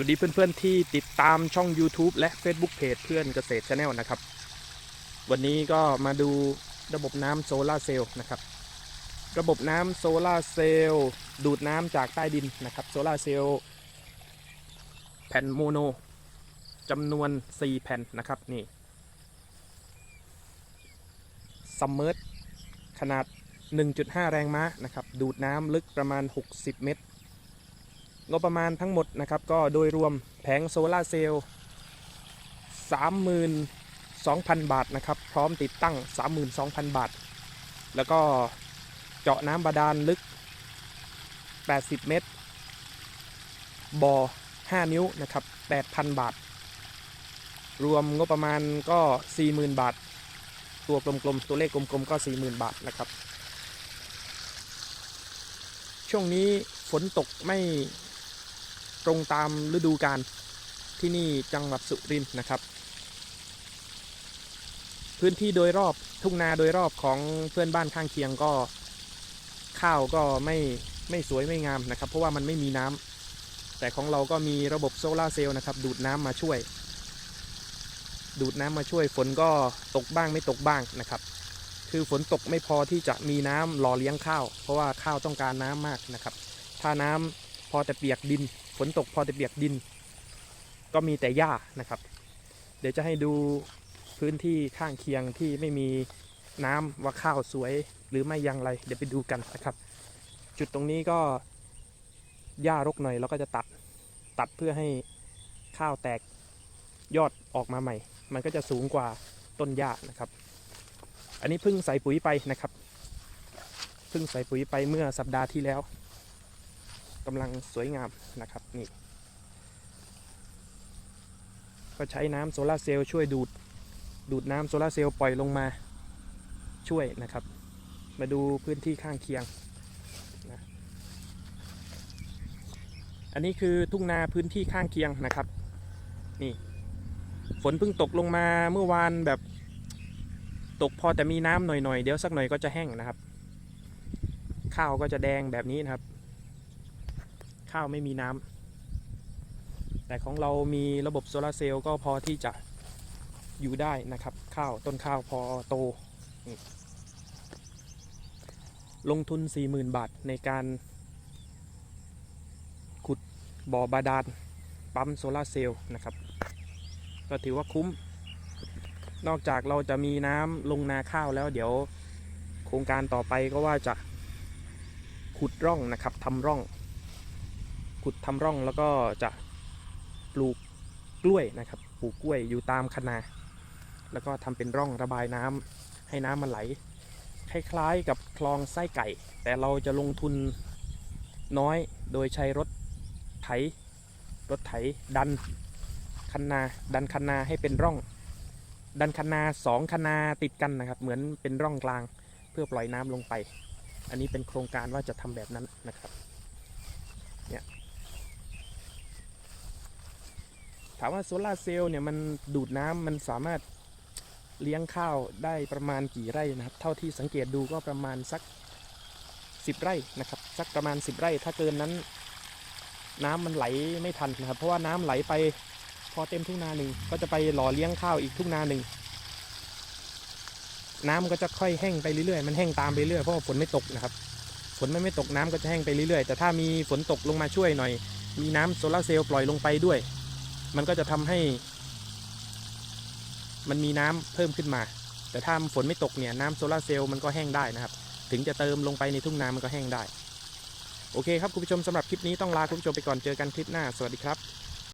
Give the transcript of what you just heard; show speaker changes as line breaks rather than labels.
วัสดีเพื่อนๆที่ติดตามช่อง YouTube และ Facebook Page เพื่อนเกษตรชาแนลนะครับ วันนี้ก็มาดูระบบน้ำโซลาร์เซลล์นะครับ ระบบน้ำโซลาร์เซลล์ดูดน้ำจากใต้ดินนะครับโซลาร์เซลล์แผ่นโมโนจำนวน 4 แผ่นนะครับนี่ซัมเมอร์ขนาด 1.5 แรงม้านะครับ ดูดน้ำลึกประมาณ 60 เมตร งบประมาณทั้งหมดนะครับ ก็โดยรวมแผงโซลาร์เซลล์32,000 บาทนะครับ พร้อมติดตั้ง 32,000 บาท แล้วก็เจาะน้ำบาดาลลึก 80 เมตรบ่อ5 นิ้วนะครับ 8,000 บาท รวมงบประมาณก็ 40,000 บาท ตัวกลมๆ ตัวเลขกลมๆ ก็ 40,000 บาทนะครับ ช่วงนี้ฝนตกไม่ ตรงตามฤดูกาลที่นี่จังหวัดสุรินทร์นะครับ พื้นที่โดยรอบทุ่งนาโดยรอบของเพื่อนบ้านข้างเคียงก็ข้าวก็ไม่ไม่สวยไม่งามนะครับ เพราะว่ามันไม่มีน้ำแต่ของเราก็มีระบบโซลาเซลล์นะครับ ดูดน้ำมาช่วย ดูดน้ำมาช่วยฝนก็ตกบ้างไม่ตกบ้างนะครับ คือฝนตกไม่พอที่จะมีน้ำหล่อเลี้ยงข้าว เพราะว่าข้าวต้องการน้ำมากนะครับ ถ้าน้ำพอแต่เปียกดิน ฝนตกพอแต่เปียกดิน ก็มีแต่หญ้านะครับ เดี๋ยวจะให้ดูพื้นที่ข้างเคียงที่ไม่มีน้ำว่าข้าวสวยหรือไม่อยังไร เดี๋ยวไปดูกันนะครับ จุดตรงนี้ก็หญ้ารกหน่อยเราก็จะตัดตัดเพื่อให้ข้าวแตกยอดออกมาใหม่ มันก็จะสูงกว่าต้นหญ้านะครับ อันนี้เพิ่งใส่ปุ๋ยไปนะครับ เพิ่งใส่ปุ๋ยไปเมื่อสัปดาห์ที่แล้ว กำลังสวยงามนะครับนี่ก็ใช้น้ำโซลาเซลล์ช่วยดูดดูดน้ำโซลาเซลล์ปล่อยลงมาช่วยนะครับ มาดูพื้นที่ข้างเคียงนะอันนี้คือทุ่งนาพื้นที่ข้างเคียงนะครับ นี่ ฝนเพิ่งตกลงมาเมื่อวานแบบตกพอแต่มีน้ำหน่อยๆ เดี๋ยวสักหน่อยก็จะแห้งนะครับ ข้าวก็จะแดงแบบนี้นะครับ ข้าวไม่มีน้ำแต่ของเรามีระบบโซลาร์เซลล์ก็พอที่จะอยู่ได้นะครับ ข้าวต้นข้าวพอโต ลงทุน 40,000 บาทในการ ขุดบ่อบาดาลปั๊มโซลาร์เซลล์นะครับ ก็ถือว่าคุ้ม นอกจากเราจะมีน้ำลงนาข้าวแล้วเดี๋ยวโครงการต่อไปก็ว่าจะขุดร่องนะครับทำร่อง ขุดทำร่องแล้วก็จะปลูกกล้วยนะครับปลูกกล้วยอยู่ตามคนา แล้วก็ทำเป็นร่องระบายน้ำให้น้ำมันไหล คล้ายๆกับคลองไส้ไก่ แต่เราจะลงทุนน้อยโดยใช้รถไถรถไถดันคันนา ดันคันนาให้เป็นร่อง ดันคันนาสองคันนาติดกันนะครับ เหมือนเป็นร่องกลางเพื่อปล่อยน้ำลงไป อันนี้เป็นโครงการว่าจะทำแบบนั้นนะครับเนี่ย ถามว่าโซลาร์เซลล์เนี่ยมันดูดน้ำมันสามารถเลี้ยงข้าวได้ประมาณกี่ไร่นะครับ เท่าที่สังเกตดูก็ประมาณสัก 10 ไร่นะครับสักประมาณ 10 ไร่ ถ้าเกินนั้น น้ำมันไหลไม่ทันนะครับ เพราะว่าน้ำไหลไปพอเต็มทุ่งนาหนึ่งก็จะไปหล่อเลี้ยงข้าวอีกทุ่งนาหนึ่งน้ำก็จะค่อยแห้งไปเรื่อยๆ มันแห้งตามไปเรื่อยเพราะว่าฝนไม่ตกนะครับ ฝนไม่ไม่ตกน้ำก็จะแห้งไปเรื่อยๆ แต่ถ้ามีฝนตกลงมาช่วยหน่อย มีน้ำโซลาร์เซลล์ปล่อยลงไปด้วย มันก็จะทำให้ มันมีน้ำเพิ่มขึ้นมา แต่ถ้าฝนไม่ตกเนี่ย น้ำโซลาร์เซลล์มันก็แห้งได้นะครับ ถึงจะเติมลงไปในทุ่งนามันก็แห้งได้ โอเคครับคุณผู้ชมสำหรับคลิปนี้ต้องลาคุณผู้ชมไปก่อนเจอกันคลิปหน้าสวัสดีครับ